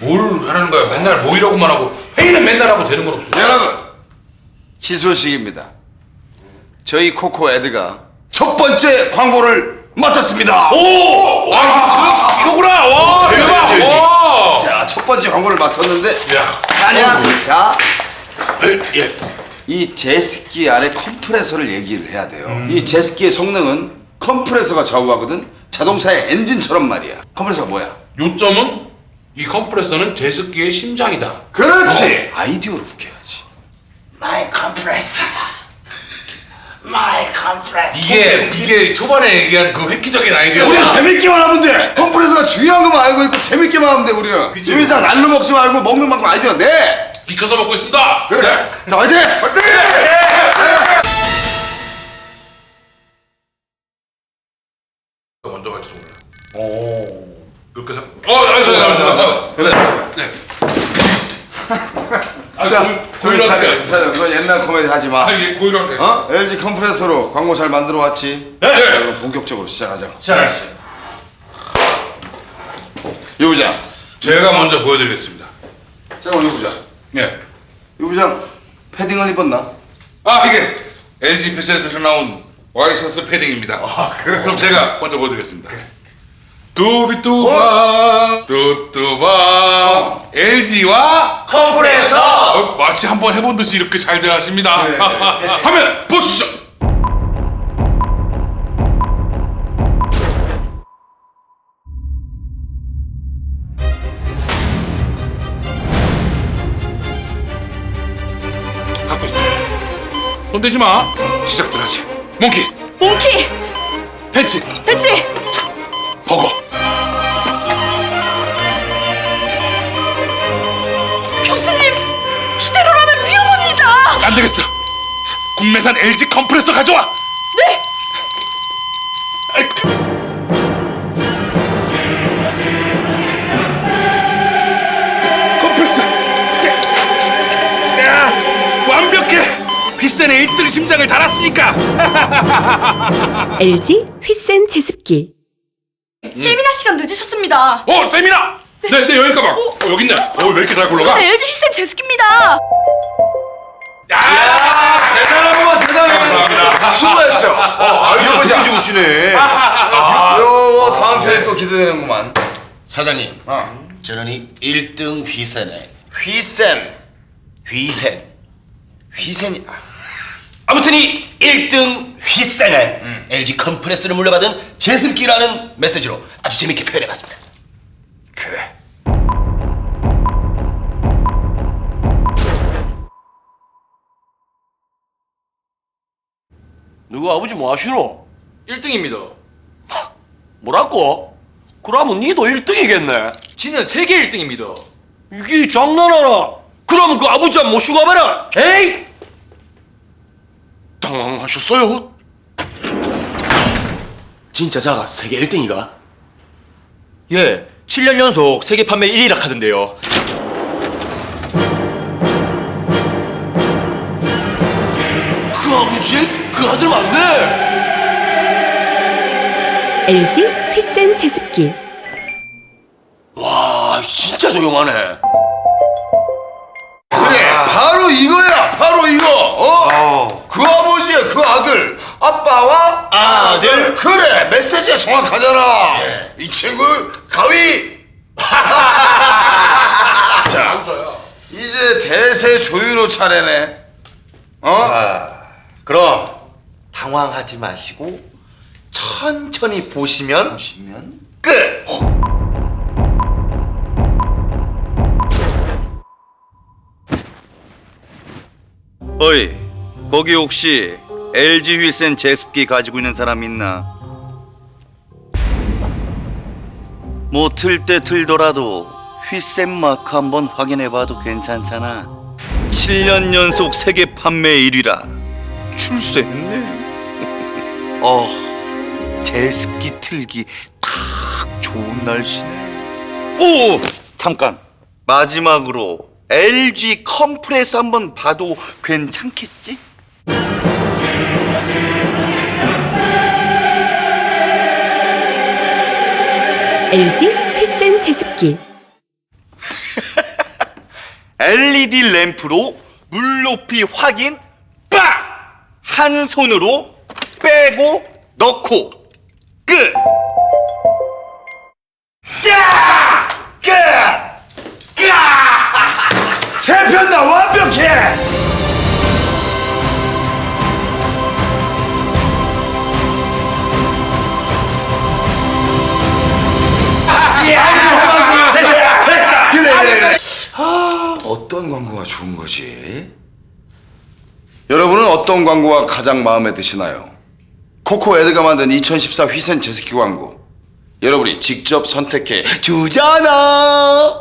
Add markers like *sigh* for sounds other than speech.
뭘 하라는 거야? 맨날 모이라고만 하고 회의는 맨날 하고 되는 건 없어. 여러분 희소식입니다. 저희 코코 에드가 첫 번째 광고를 맡았습니다. 오! 와, 이거, 이거구나! 와, 대박! 와! 자, 첫 번째 광고를 맡았는데 야, 아니야. 자, 예. 이 제스키 안에 컴프레서를 얘기를 해야 돼요. 이 제스키의 성능은 컴프레서가 좌우하거든. 자동차의 엔진처럼 말이야. 컴프레서가 뭐야? 요점은 이 컴프레서는 제습기의 심장이다. 그렇지. 아이디어를 웃겨야지. My compressor. My compressor. 이게 이게 초반에 얘기한 그 획기적인 아이디어야. 재밌기만 하면 돼. 컴프레서가 중요한 것만 알고 있고 재밌게만 하면 돼 우리는. 유민상 날로 먹지 말고 먹는 만큼 아이디어 내. 익혀서 먹고 있습니다. 그래. 네. 자 화이팅. 먼저 가겠습니다. 오. 그렇게 생 어, 알겠어요, 알겠어요. 그래. 네. 아, 자, 저기 고일한테. 자, 자, 너 옛날 코미디 하지 마. 아, 이게 고일한테. 어? LG 컴프레서로 광고 잘 만들어 왔지. 네. 자, 그럼 본격적으로 시작하자. 시작하시죠. 유 부장. 제가 먼저 보여드리겠습니다. 잠깐 유 부장. 예. 유 부장 패딩을 입었나? 아, 이게 LG 패션에서 나온 와이셔츠 패딩입니다. 아? 그럼 제가 먼저 보여드리겠습니다. 두비뚜바 뚜뚜바 LG와 컴프레서. 어, 마치 한 번 해본 듯이 이렇게 잘 대하십니다. 네. *laughs* 하면 보시죠. 갖고 있어. 손 대지 마. 시작들 하지. 몽키, 몽키! 팬츠, 배치! 되겠어. 국내산 LG 컴프레서 가져와. 네! 컴프레서. 자. 야, 완벽해. 비싼에 1등 심장을 달았으니까. *laughs* LG 휘센 제습기 세미나 시간 늦으셨습니다. 어, 세미나. 네, 네 여기 가방. 어, 여기 있네. 어, 왜 이렇게 잘 굴러가? 네, LG 휘센 제습기입니다. 어, 유 부장. 좋으시네. 요 다음 편에 또 기대되는구만. 사장님, 어. 저는 이 1등 휘센에 휘센. 휘센. 휘센이. 아, 아무튼 이 1등 휘센에 LG 컴프레스를 물려받은 제습기라는 메시지로 아주 재밌게 표현해봤습니다. 그래. 누구 아버지 뭐 하시노? 1등입니다. 뭐라고? 그러면 니도 1등이겠네. 지는 세계 1등입니다. 이게 장난하나? 그러면 그 아버지 한 모시고 와봐라. 에이! 당황하셨어요? 진짜 자가 세계 1등이가? 예, 7년 연속 세계 판매 1위라 하던데요. 그 아버지? 그 아들 맞네? LG 휘센 제습기 와, 진짜 조용하네. 그래. 바로 이거야. 바로 이거. 어? 그 아버지의 그 아들. 아빠와 아들. 그래. 메시지가 정확하잖아. 이 친구 가위. *laughs* 자, 이제 대세 조윤호 차례네. 어? 그럼 당황하지 마시고 천천히 보시면 보시면 끝. 어이, 거기 혹시 LG 휠센 제습기 가지고 있는 사람 있나? 뭐 틀 때 틀더라도 휠센 마크 한번 확인해봐도 괜찮잖아. 7년 연속 세계 판매 1위라 출세했네. 어, 제습기 틀기 딱 좋은 날씨네. 오, 잠깐. 마지막으로 LG 컴프레스 한번 봐도 괜찮겠지? LG 휘센 제습기 LED *laughs* 램프로 물높이 확인 빡! 한 손으로 빼고 넣고 끝! 세편 다 완벽해! 아, 어떤 광고가 좋은 거지? 여러분은 어떤 광고가 가장 마음에 드시나요? 코코 에드가 만든 2014 휘센 제스키 광고. 여러분이 직접 선택해 주잖아.